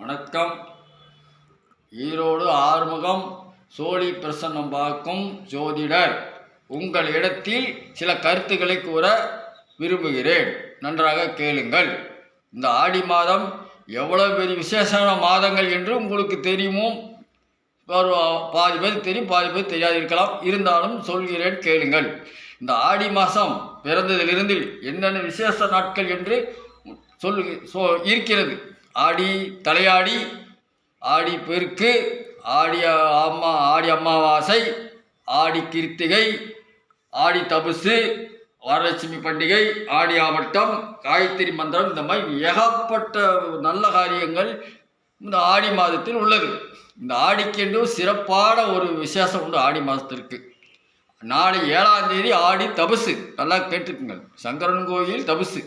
வணக்கம். ஈரோடு ஆறுமுகம் சோழி பிரசன்னம் பார்க்கும் ஜோதிடர் உங்கள் இடத்தில் சில கருத்துக்களை கூற விரும்புகிறேன். நன்றாக கேளுங்கள். இந்த ஆடி மாதம் எவ்வளவு பெரிய விசேஷமான மாதங்கள் என்று உங்களுக்கு தெரியுமோ? பாதி பேர் தெரியும் பாதி பேர் தெரியாது இருக்கலாம் இருந்தாலும் சொல்கிறேன் கேளுங்கள். இந்த ஆடி மாதம் பிறந்ததிலிருந்து என்னென்ன விசேஷ நாட்கள் என்று சொல்லு சொ இருக்கிறது. ஆடி தலையாடி ஆடி பெருக்கு ஆடி அம்மா ஆடி அமாவாசை ஆடி கிருத்திகை ஆடி தபசு வரலட்சுமி பண்டிகை ஆடி ஆவட்டம் காயத்ரி மந்திரம் இந்த மாதிரி ஏகப்பட்ட நல்ல காரியங்கள் இந்த ஆடி மாதத்தில் உள்ளது. இந்த ஆடிக்கென்று சிறப்பான ஒரு விசேஷம் உண்டு ஆடி மாதத்திற்கு. நாளை ஏழாம் தேதி ஆடி தபசு. நல்லா கேட்டுக்குங்கள் சங்கரன் கோயில் தபசு.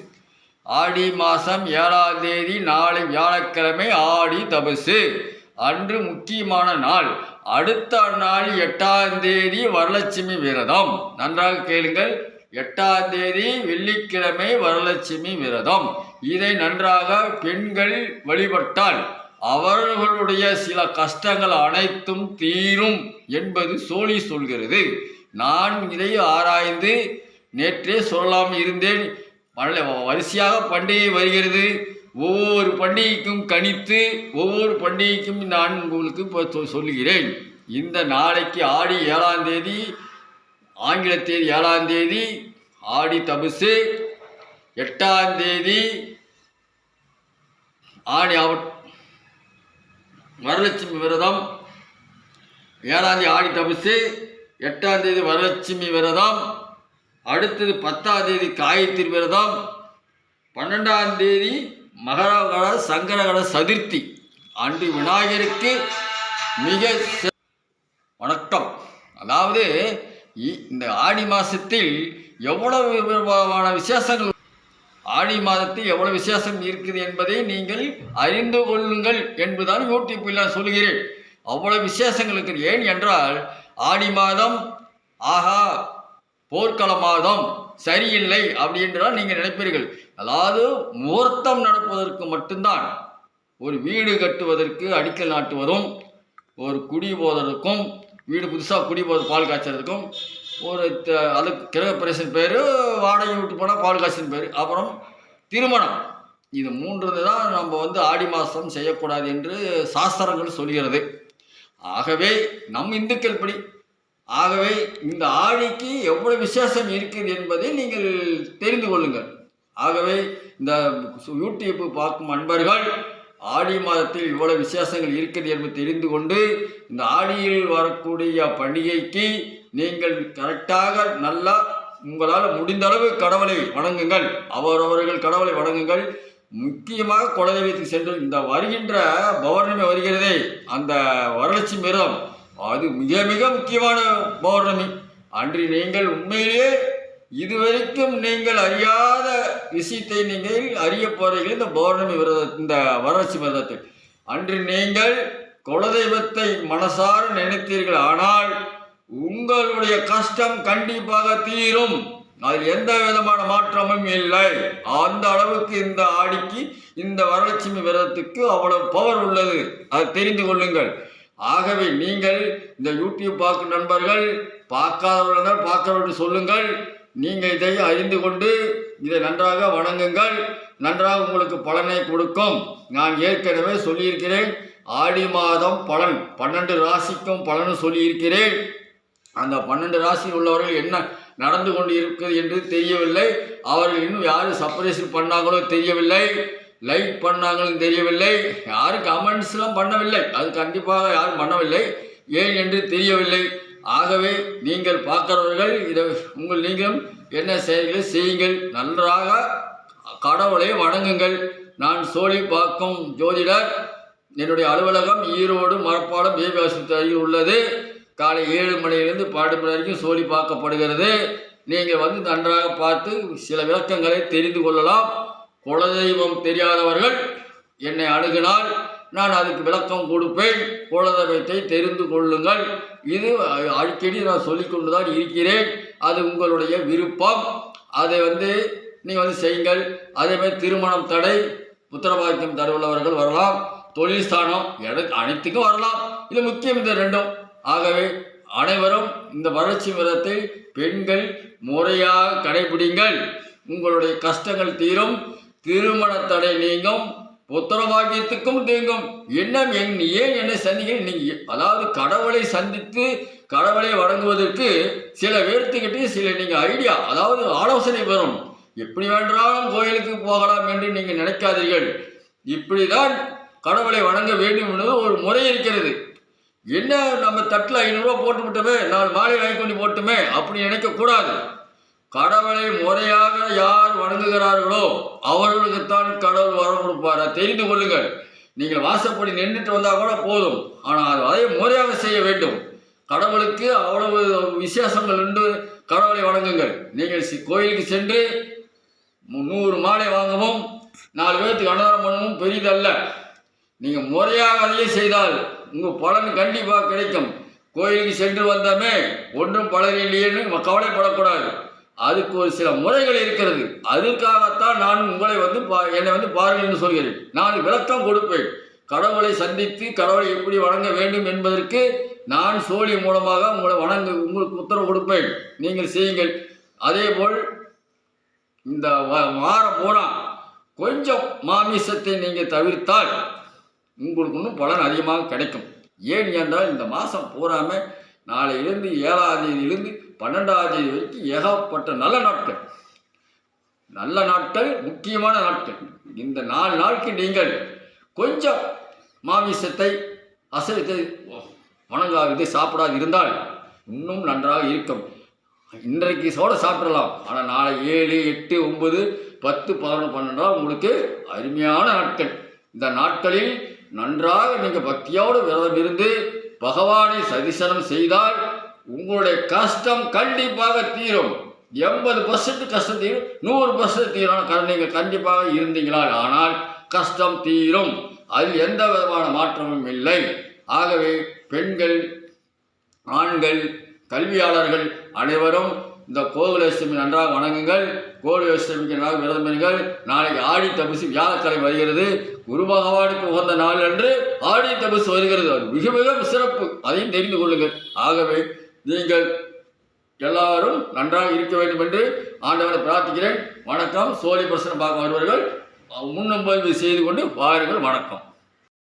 ஆடி மாதம் ஏழாம் தேதி நாளை வியாழக்கிழமை ஆடி தபசு. அன்று முக்கியமான நாள். அடுத்த நாள் எட்டாம் தேதி வரலட்சுமி விரதம். நன்றாக கேளுங்கள். எட்டாம் தேதி வெள்ளிக்கிழமை வரலட்சுமி விரதம். இதை நன்றாக பெண்கள் வழிபட்டால் அவர்களுடைய சில கஷ்டங்கள் அனைத்தும் தீரும் என்பது சோழி சொல்கிறது. நான் இதை ஆராய்ந்து நேற்றே சொல்லலாம் இருந்தேன். மழை வரிசையாக பண்டிகை வருகிறது. ஒவ்வொரு பண்டிகைக்கும் கணித்து ஒவ்வொரு பண்டிகைக்கும் நான் உங்களுக்கு இப்போ சொல்லுகிறேன். இந்த நாளைக்கு ஆடி ஏழாம் தேதி ஆங்கில தேதி ஏழாம் தேதி ஆடி தபசு எட்டாம் தேதி ஆடி அவட் வரலட்சுமி விரதம் ஏழாம் தேதி ஆடி தபசு எட்டாம் தேதி வரலட்சுமி விரதம் அடுத்தது பத்தாம் தேதி காயத்ரி விரதம் பன்னெண்டாம் தேதி மகரகட சங்கரகட சதுர்த்தி. அன்று விநாயகருக்கு மிக வணக்கம். அதாவது இ- இந்த ஆடி மாதத்தில் எவ்வளவு விதமான விசேஷங்கள் ஆடி மாதத்தில் எவ்வளவு விசேஷம் இருக்குது என்பதை நீங்கள் அறிந்து கொள்ளுங்கள் என்பதுதான் யூடியூப்பில் நான் சொல்கிறேன் அவ்வளவு விசேஷங்கள் இருக்குது ஏன் என்றால் ஆடி மாதம் ஆஹா போர்க்கள மாதம் சரியில்லை அப்படின்றால் நீங்கள் நினைப்பீர்கள். அதாவது முகூர்த்தம் நடப்பதற்கு மட்டும்தான். ஒரு வீடு கட்டுவதற்கு அடிக்கல் நாட்டுவதும் ஒரு குடி போதற்கும் வீடு புதுசாக குடி போத பால் காய்ச்சறதுக்கும் ஒரு அதுக்கு கிரகப்பிரசன் பேர் வாடகை விட்டு போனால் பால் காய்ச்சல் பேர் அப்புறம் திருமணம். இது மூன்று தான் நம்ம வந்து ஆடி மாதம் செய்யக்கூடாது என்று சாஸ்திரங்கள் சொல்கிறது. ஆகவே நம் இந்துக்கள் படி ஆகவே இந்த ஆடிக்கு எவ்வளவு விசேஷம் இருக்குது என்பதை நீங்கள் தெரிந்து கொள்ளுங்கள். ஆகவே இந்த யூடியூப் பார்க்கும் அன்பர்கள் ஆடி மாதத்தில் இவ்வளவு விசேஷங்கள் இருக்குது என்பதை தெரிந்து கொண்டு இந்த ஆடியில் வரக்கூடிய பண்டிகைக்கு நீங்கள் கரெக்டாக நல்லா உங்களால் முடிந்த அளவு கடவுளை வணங்குங்கள். அவரவர்கள் கடவுளை வணங்குங்கள். முக்கியமாக குலதெய்வத்துக்கு சென்று இந்த வருகின்ற பௌர்ணமி வருகிறதே அந்த வரலட்சுமி விரதம். அது மிக மிக முக்கியமான பௌர்ணமி. அன்று நீங்கள் உண்மையிலேயே இதுவரைக்கும் நீங்கள் அறியாத விஷயத்தை நீங்கள் அறிய போறீர்கள். இந்த பௌர்ணமி விரத இந்த வரலட்சுமி விரதத்தில். அன்று நீங்கள் குலதெய்வத்தை மனசார நினைத்தீர்கள். ஆனால் உங்களுடைய கஷ்டம் கண்டிப்பாக தீரும். அதில் எந்த விதமான மாற்றமும் இல்லை. அந்த அளவுக்கு இந்த ஆடிக்கு இந்த வரலட்சுமி விரதத்துக்கு அவ்வளவு பவர் உள்ளது. அதை தெரிந்து கொள்ளுங்கள். ஆகவே நீங்கள் இந்த யூடியூப் பார்க்கும் நண்பர்கள் பார்க்காதவர்கள் பார்க்கிறவர்கள் சொல்லுங்கள். நீங்கள் இதை அறிந்து கொண்டு இதை நன்றாக வணங்குங்கள். நன்றாக உங்களுக்கு பலனை கொடுக்கும். நான் ஏற்கனவே சொல்லியிருக்கிறேன். ஆடி மாதம் பலன் பன்னெண்டு ராசிக்கும் பலன் சொல்லியிருக்கிறேன். அந்த பன்னெண்டு ராசியில் உள்ளவர்கள் என்ன நடந்து கொண்டு இருக்குது என்று தெரியவில்லை. அவர்கள் இன்னும் யாரும் சப்ரேஷன் பண்ணாங்களோ தெரியவில்லை. லைக் பண்ணாங்கன்னு தெரியவில்லை. யாரும் கமெண்ட்ஸ்லாம் பண்ணவில்லை. அது கண்டிப்பாக யாரும் பண்ணவில்லை. ஏன் என்று தெரியவில்லை. ஆகவே நீங்கள் பார்க்கிறவர்கள் இதை உங்கள் நீங்களும் என்ன செய்கிறீர்களோ செய்யுங்கள். நன்றாக கடவுளை வணங்குங்கள். நான் சோழி பார்க்கும் ஜோதிடர். என்னுடைய அலுவலகம் ஈரோடு மரப்பாடம் பேபி உள்ளது. காலை ஏழு மணியிலிருந்து பன்னெண்டு மணி வரைக்கும் சோழி பார்க்கப்படுகிறது. நீங்கள் வந்து நன்றாக பார்த்து சில விளக்கங்களை தெரிந்து கொள்ளலாம். குலதெய்வம் தெரியாதவர்கள் என்னை அணுகினால் நான் அதுக்கு விளக்கம் கொடுப்பேன். குலதெய்வத்தை தெரிந்து கொள்ளுங்கள். இது அடிக்கடி நான் சொல்லிக்கொண்டு தான் இருக்கிறேன். அது உங்களுடைய விருப்பம். அதை வந்து நீங்கள் வந்து செய்யுங்கள். அதே மாதிரி திருமணம் தடை புத்திரபாக்கியம் தடவுள்ளவர்கள் வரலாம். தொழில் ஸ்தானம் அனைத்துக்கும் வரலாம். இது முக்கியம் இந்த ரெண்டும். ஆகவே அனைவரும் இந்த வறட்சி விரதத்தை பெண்கள் முறையாக கடைபிடிங்கள். உங்களுடைய கஷ்டங்கள் தீரும். திருமண தடை நீங்கும் புத்திரபாக்கியத்துக்கும் தீங்கும் என்ன என் ஏன் என்னை சந்திக்க நீங்கள் அதாவது கடவுளை சந்தித்து கடவுளை வணங்குவதற்கு சில பேர்த்துக்கிட்டே சில நீங்கள் ஐடியா அதாவது ஆலோசனை வரும் எப்படி வேண்டாலும் கோயிலுக்கு போகலாம் என்று நீங்கள் நினைக்காதீர்கள். இப்படிதான் கடவுளை வணங்க வேண்டும் என்பது ஒரு முறை இருக்கிறது. என்ன நம்ம தட்டில் ஐநூறுரூவா போட்டு விட்டோமே நான் மாலை வாங்கி கொண்டு போட்டுமே அப்படி நினைக்கக்கூடாது கடவுளை முறையாக யார் வணங்குகிறார்களோ அவர்களுக்குத்தான் கடவுள் வரம் கொடுப்பார். தெரிந்து கொள்ளுங்கள். நீங்கள் வாசப்படி நின்றுட்டு வந்தால் கூட போதும். ஆனால் அதை முறையாக செய்ய வேண்டும். கடவுளுக்கு அவ்வளவு விசேஷங்கள் உண்டு. கடவுளை வணங்குங்கள். நீங்கள் கோயிலுக்கு சென்று மு- நூறு மாலை வாங்கவும் நாலு பேர்த்துக்கு அன்னதானம் பண்ணவும் பெரிதல்ல. நீங்கள் முறையாக அதையே செய்தால் உங்கள் பலன் கண்டிப்பாக கிடைக்கும். கோயிலுக்கு சென்று வந்தோமே ஒன்றும் பலன் இல்லையேன்னு கவலைப்படக்கூடாது. அதுக்கு ஒரு சில முறைகள் இருக்கிறது. அதற்காகத்தான் நான் உங்களை வந்து பா என்னை வந்து பாருங்கள் என்று சொல்கிறேன். நான் விளக்கம் கொடுப்பேன். கடவுளை சந்தித்து கடவுளை எப்படி வணங்க வேண்டும் என்பதற்கு நான் சோழி மூலமாக உங்களை வணங்க உங்களுக்கு உத்தரவு கொடுப்பேன். நீங்கள் செய்யுங்கள். அதேபோல் இந்த வ- வாரம் பூரா கொஞ்சம் மாமிசத்தை நீங்கள் தவிர்த்தால் உங்களுக்கு இன்னும் பலன் அதிகமாக கிடைக்கும். ஏன் என்றால் இந்த மாதம் பூராமல் நாளையிலிருந்து ஏழாம் தேதியிலிருந்து பன்னெண்டாம் தேதி வரைக்கும் ஏகப்பட்ட நல்ல நாட்கள். நல்ல நாட்கள் முக்கியமான நாட்கள். இந்த நாலு நாளுக்கு நீங்கள் கொஞ்சம் மாமிசத்தை அசைவத்தை வணங்காது சாப்பிடாது இருந்தால் இன்னும் நன்றாக இருக்கும். இன்றைக்கு சோட சாப்பிடலாம். ஆனால் நாளை ஏழு எட்டு ஒன்பது பத்து பதினொன்று பன்னெண்டாம் உங்களுக்கு அருமையான நாட்கள். இந்த நாட்களில் நன்றாக நீங்கள் பக்தியோடு விரதம் இருந்து பகவானை சதிசனம் செய்தால் உங்களுடைய கஷ்டம் கண்டிப்பாக தீரும். எண்பது பர்சன்ட் கஷ்டம் தீரும். நூறு பர்சன்ட் தீரும் நீங்கள் கண்டிப்பாக இருந்தீங்களா ஆனால் கஷ்டம் தீரும். அதில் எந்த விதமான மாற்றமும் இல்லை. ஆகவே பெண்கள் ஆண்கள் கல்வியாளர்கள் அனைவரும் இந்த கோகுலேஷ்டமி நன்றாக வணங்குங்கள். கோகுலேஷ்டமிக்கு நன்றாக விரதம் பெறுங்கள் நாளைக்கு ஆடி தபசு வியாழக்கிழமை வருகிறது. குரு பகவானுக்கு உகந்த நாள் அன்று ஆடி தபசு வருகிறது. மிக மிக சிறப்பு. அதையும் தெரிந்து கொள்ளுங்கள். ஆகவே நீங்கள் எல்லாரும் நன்றாக இருக்க வேண்டும் என்று ஆண்டவரை பிரார்த்திக்கிறேன். வணக்கம். சோழி பிரசனம் பார்க்க வருவர்கள் முன்னம்பதிவு செய்து கொண்டு வாருங்கள். வணக்கம்.